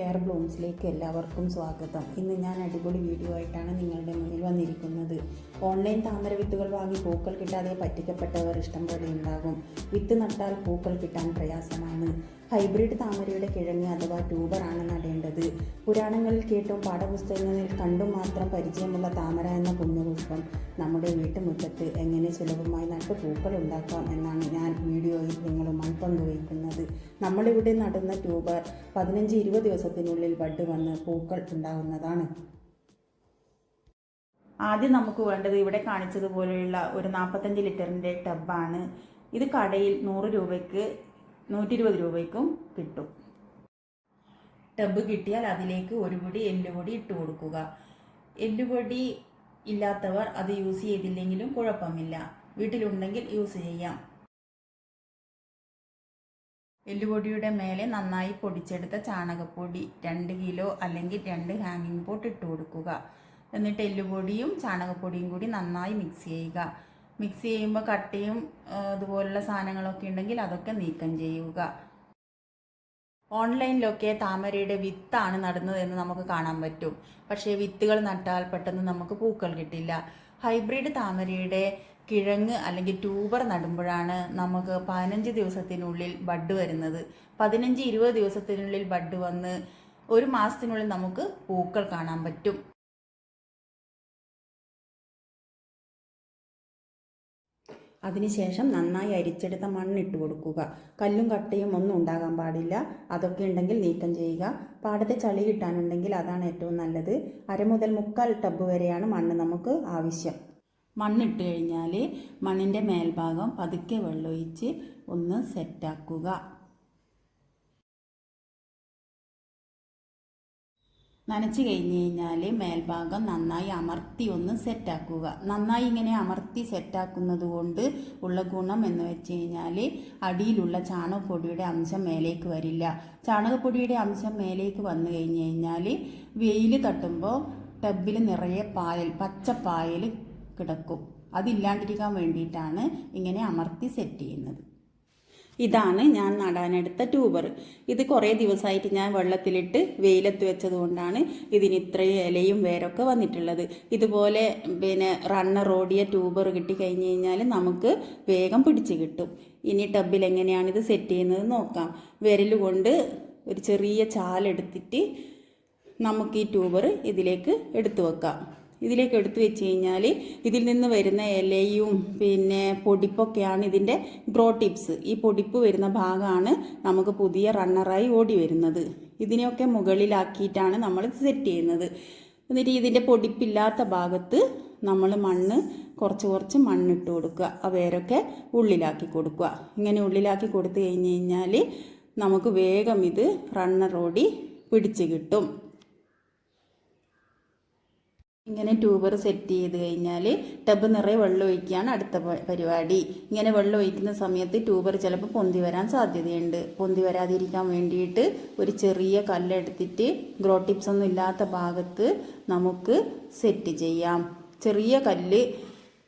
Care ബ്ലൂംസിലേക്ക് എല്ലാവർക്കും സ്വാഗതം. ഇന്ന് ഞാൻ അടിപൊളി വീഡിയോ ആയിട്ടാണ് നിങ്ങളുടെ മുന്നിൽ വന്നിരിക്കുന്നത്. ഓൺലൈൻ താമര വിത്തുകൾ വാങ്ങി പൂക്കൾ കിട്ടാതെ പറ്റിക്കപ്പെട്ടവർ ഇഷ്ടം പോലെ ഉണ്ടാകും. വിത്ത് നട്ടാൽ പൂക്കൾ കിട്ടാൻ പ്രയാസമാണ്. ഹൈബ്രിഡ് താമരയുടെ കിഴങ്ങ് അഥവാ ആണ് നടേണ്ടത്. പുരാണങ്ങളിൽ കേട്ടും പാഠപുസ്തകങ്ങളിൽ കണ്ടും മാത്രം പരിചയമുള്ള താമര എന്ന പുണ്യപുഷ്പം നമ്മുടെ വീട്ടുമുറ്റത്ത് എങ്ങനെ സുലഭമായി നട്ട് പൂക്കൾ ഉണ്ടാക്കാം എന്നാണ് ഞാൻ വീഡിയോയിൽ നിങ്ങളുമായി പങ്കുവയ്ക്കുന്നത്. നമ്മളിവിടെ നടുന്ന ട്യൂബർ പതിനഞ്ച് ഇരുപത് ദിവസത്തിനുള്ളിൽ ബഡ് വന്ന് പൂക്കൾ ഉണ്ടാകുന്നതാണ് ആദ്യം നമുക്ക് വേണ്ടത് ഇവിടെ കാണിച്ചതുപോലെയുള്ള ഒരു നാൽപ്പത്തഞ്ച് ലിറ്ററിന്റെ ടബാണ്. ഇത് കടയിൽ നൂറ് രൂപയ്ക്ക് നൂറ്റി ഇരുപത് രൂപയ്ക്കും കിട്ടും. ടബ് കിട്ടിയാൽ അതിലേക്ക് ഒരു പൊടി എല്ലുപൊടി ഇട്ട് കൊടുക്കുക. എല്ലുപൊടി ഇല്ലാത്തവർ അത് യൂസ് ചെയ്തില്ലെങ്കിലും കുഴപ്പമില്ല. വീട്ടിലുണ്ടെങ്കിൽ യൂസ് ചെയ്യാം. എല്ലുപൊടിയുടെ മേലെ നന്നായി പൊടിച്ചെടുത്ത ചാണകപ്പൊടി രണ്ട് കിലോ അല്ലെങ്കിൽ രണ്ട് ഹാങ്ങിങ് പോട്ട് ഇട്ട് കൊടുക്കുക. എന്നിട്ട് എല്ലുപൊടിയും ചാണകപ്പൊടിയും കൂടി നന്നായി മിക്സ് ചെയ്യുക. മിക്സ് ചെയ്യുമ്പോൾ കട്ടയും അതുപോലുള്ള സാധനങ്ങളൊക്കെ ഉണ്ടെങ്കിൽ അതൊക്കെ നീക്കം ചെയ്യുക. ഓൺലൈനിലൊക്കെ താമരയുടെ വിത്താണ് നടുന്നതെന്ന് നമുക്ക് കാണാൻ പറ്റും. പക്ഷേ വിത്തുകൾ നട്ടാൽ പെട്ടെന്ന് നമുക്ക് പൂക്കൾ കിട്ടില്ല. ഹൈബ്രിഡ് താമരയുടെ കിഴങ്ങ് അല്ലെങ്കിൽ ട്യൂബർ നടുമ്പോഴാണ് നമുക്ക് പതിനഞ്ച് ദിവസത്തിനുള്ളിൽ ബഡ് വരുന്നത്. പതിനഞ്ച് ഇരുപത് ദിവസത്തിനുള്ളിൽ ബഡ് വന്ന് ഒരു മാസത്തിനുള്ളിൽ നമുക്ക് പൂക്കൾ കാണാൻ പറ്റും. അതിനുശേഷം നന്നായി അരിച്ചെടുത്ത മണ്ണിട്ട് കൊടുക്കുക. കല്ലും കട്ടയും ഒന്നും ഉണ്ടാകാൻ പാടില്ല. അതൊക്കെ ഉണ്ടെങ്കിൽ നീക്കം ചെയ്യുക. പാടത്തെ ചളി കിട്ടാനുണ്ടെങ്കിൽ അതാണ് ഏറ്റവും നല്ലത്. അര മുതൽ മുക്കാൽ ടബ് വരെയാണ് മണ്ണ് നമുക്ക് ആവശ്യം. മണ്ണിട്ട് കഴിഞ്ഞാൽ മണ്ണിന്റെ മേൽഭാഗം പതുക്കെ വെള്ളമൊഴിച്ച് ഒന്ന് സെറ്റാക്കുക നനച്ച് കഴിഞ്ഞ് കഴിഞ്ഞാൽ മേൽഭാഗം നന്നായി അമർത്തി ഒന്ന് സെറ്റാക്കുക. നന്നായി ഇങ്ങനെ അമർത്തി സെറ്റാക്കുന്നത് കൊണ്ട് ഉള്ള ഗുണം എന്ന് വെച്ച് കഴിഞ്ഞാൽ അടിയിലുള്ള ചാണകപ്പൊടിയുടെ അംശം മേലേക്ക് വരില്ല. ചാണകപ്പൊടിയുടെ അംശം മേലേക്ക് വന്നു കഴിഞ്ഞ് കഴിഞ്ഞാൽ വെയിൽ തട്ടുമ്പോൾ ടബിൽ നിറയെ പായൽ പച്ചപ്പായൽ പായൽ കിടക്കും. അതില്ലാണ്ടിരിക്കാൻ വേണ്ടിയിട്ടാണ് ഇങ്ങനെ അമർത്തി സെറ്റ് ചെയ്യുന്നത്. ഇതാണ് ഞാൻ നടാനെടുത്ത ട്യൂബർ. ഇത് കുറേ ദിവസമായിട്ട് ഞാൻ വെള്ളത്തിലിട്ട് വെയിലത്ത് വെച്ചത് കൊണ്ടാണ് ഇതിന് ഇത്രയും ഇലയും വേരൊക്കെ വന്നിട്ടുള്ളത്. ഇതുപോലെ പിന്നെ റണ്ണർ ഓടിയ ട്യൂബർ കിട്ടി കിട്ടിക്കഴിഞ്ഞ് കഴിഞ്ഞാൽ നമുക്ക് വേഗം പിടിച്ച് കിട്ടും. ഇനി ടബിൽ എങ്ങനെയാണ് ഇത് സെറ്റ് ചെയ്യുന്നത് നോക്കാം. വിരൽ കൊണ്ട് ഒരു ചെറിയ ചാലെടുത്തിട്ട് നമുക്ക് ഈ ട്യൂബർ ഇതിലേക്ക് എടുത്തു വെക്കാം. ഇതിലേക്ക് എടുത്തു വെച്ച് കഴിഞ്ഞാൽ ഇതിൽ നിന്ന് വരുന്ന ഇലയും പിന്നെ പൊടിപ്പൊക്കെയാണ് ഇതിന്റെ ഗ്രോ ടിപ്സ് ഈ പൊടിപ്പ് വരുന്ന ഭാഗമാണ് നമുക്ക് പുതിയ റണ്ണറായി ഓടി വരുന്നത്. ഇതിനെയൊക്കെ മുകളിലാക്കിയിട്ടാണ് നമ്മൾ സെറ്റ് ചെയ്യുന്നത്. എന്നിട്ട് ഇതിന്റെ പൊടിപ്പില്ലാത്ത ഭാഗത്ത് നമ്മൾ മണ്ണ് കുറച്ച് കുറച്ച് മണ്ണിട്ട് കൊടുക്കുക. ആ വേരൊക്കെ ഉള്ളിലാക്കി കൊടുക്കുക. ഇങ്ങനെ ഉള്ളിലാക്കി കൊടുത്തു കഴിഞ്ഞ് കഴിഞ്ഞാൽ നമുക്ക് വേഗം ഇത് റണ്ണർ ഓടി പിടിച്ച് കിട്ടും. ഇങ്ങനെ ട്യൂബർ സെറ്റ് ചെയ്ത് കഴിഞ്ഞാൽ ടബ് നിറയെ വെള്ളം ഒഴിക്കുകയാണ് അടുത്ത പരിപാടി. ഇങ്ങനെ വെള്ളം ഒഴിക്കുന്ന സമയത്ത് ട്യൂബർ ചിലപ്പോൾ പൊന്തി വരാൻ സാധ്യതയുണ്ട്. പൊന്തി വരാതിരിക്കാൻ വേണ്ടിയിട്ട് ഒരു ചെറിയ കല്ലെടുത്തിട്ട് ഗ്രോ ടിപ്സ് ഒന്നും ഇല്ലാത്ത ഭാഗത്ത് നമുക്ക് സെറ്റ് ചെയ്യാം. ചെറിയ കല്ല്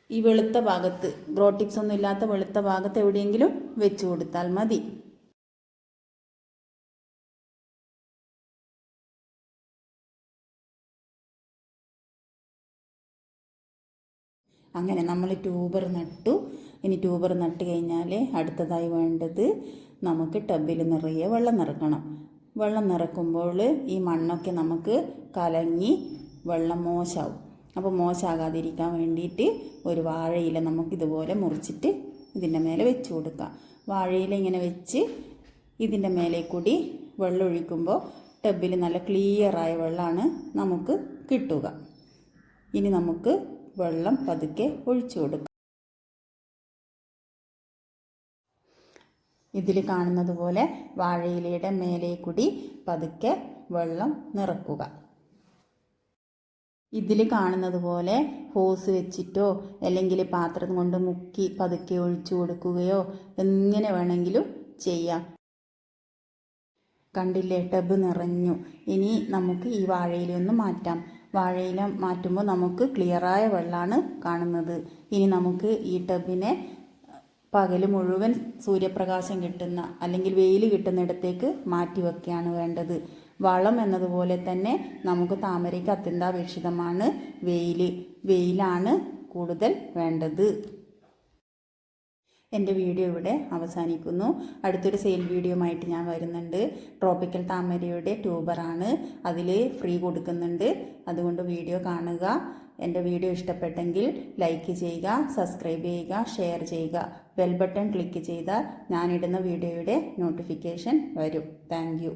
ഈ വെളുത്ത ഭാഗത്ത് ഗ്രോ ടിപ്സ് ഒന്നും ഇല്ലാത്ത വെളുത്ത ഭാഗത്ത് എവിടെയെങ്കിലും വെച്ച് കൊടുത്താൽ മതി. അങ്ങനെ നമ്മൾ ട്യൂബർ നട്ടു. ഇനി ട്യൂബർ നട്ട് കഴിഞ്ഞാൽ അടുത്തതായി വേണ്ടത് നമുക്ക് ടബിൽ നിറയെ വെള്ളം നിറക്കണം. വെള്ളം നിറക്കുമ്പോൾ ഈ മണ്ണൊക്കെ നമുക്ക് കലങ്ങി വെള്ളം മോശമാവും അപ്പോൾ മോശമാകാതിരിക്കാൻ വേണ്ടിയിട്ട് ഒരു വാഴയില നമുക്കിതുപോലെ മുറിച്ചിട്ട് ഇതിന്റെ മേലെ വെച്ച് കൊടുക്കാം. വാഴയില ഇങ്ങനെ വെച്ച് ഇതിന്റെ മേലെ കൂടി വെള്ളം ഒഴിക്കുമ്പോൾ ടബിൽ നല്ല ക്ലിയറായ വെള്ളമാണ് നമുക്ക് കിട്ടുക. ഇനി നമുക്ക് വെള്ളം പതുക്കെ ഒഴിച്ചു കൊടുക്കുക ഇതിൽ കാണുന്നത് പോലെ വാഴയിലയുടെ മേലെ കൂടി പതുക്കെ വെള്ളം നിറക്കുക. ഇതിൽ കാണുന്നത് പോലെ ഹോസ് വെച്ചിട്ടോ അല്ലെങ്കിൽ പാത്രം കൊണ്ട് മുക്കി പതുക്കെ ഒഴിച്ചു കൊടുക്കുകയോ എങ്ങനെ വേണമെങ്കിലും ചെയ്യാം. കണ്ടില്ലേ? ടബ് നിറഞ്ഞു. ഇനി നമുക്ക് ഈ വാഴയിലൊന്ന് മാറ്റാം. വാഴയില മാറ്റുമ്പോൾ നമുക്ക് ക്ലിയറായ വെള്ളമാണ് കാണുന്നത്. ഇനി നമുക്ക് ഈ ടബിനെ പകൽ മുഴുവൻ സൂര്യപ്രകാശം കിട്ടുന്ന അല്ലെങ്കിൽ വെയിൽ കിട്ടുന്നിടത്തേക്ക് മാറ്റി വയ്ക്കുകയാണ് വേണ്ടത്. വളം എന്നതുപോലെ തന്നെ നമുക്ക് താമരയ്ക്ക് അത്യന്താപേക്ഷിതമാണ് വെയിൽ വെയിലാണ് കൂടുതൽ വേണ്ടത്. എന്റെ വീഡിയോ ഇവിടെ അവസാനിക്കുന്നു. അടുത്തൊരു സെയിൽ വീഡിയോ ആയിട്ട് ഞാൻ വരുന്നുണ്ട്. ട്രോപ്പിക്കൽ താമരയുടെ ട്യൂബറാണ് അതിൽ ഫ്രീ കൊടുക്കുന്നുണ്ട്. അതുകൊണ്ട് വീഡിയോ കാണുക. എന്റെ വീഡിയോ ഇഷ്ടപ്പെട്ടെങ്കിൽ ലൈക്ക് ചെയ്യുക സബ്സ്ക്രൈബ് ചെയ്യുക ഷെയർ ചെയ്യുക. ബെൽ ബട്ടൺ ക്ലിക്ക് ചെയ്താൽ ഞാനിടുന്ന വീഡിയോയുടെ നോട്ടിഫിക്കേഷൻ വരും. താങ്ക്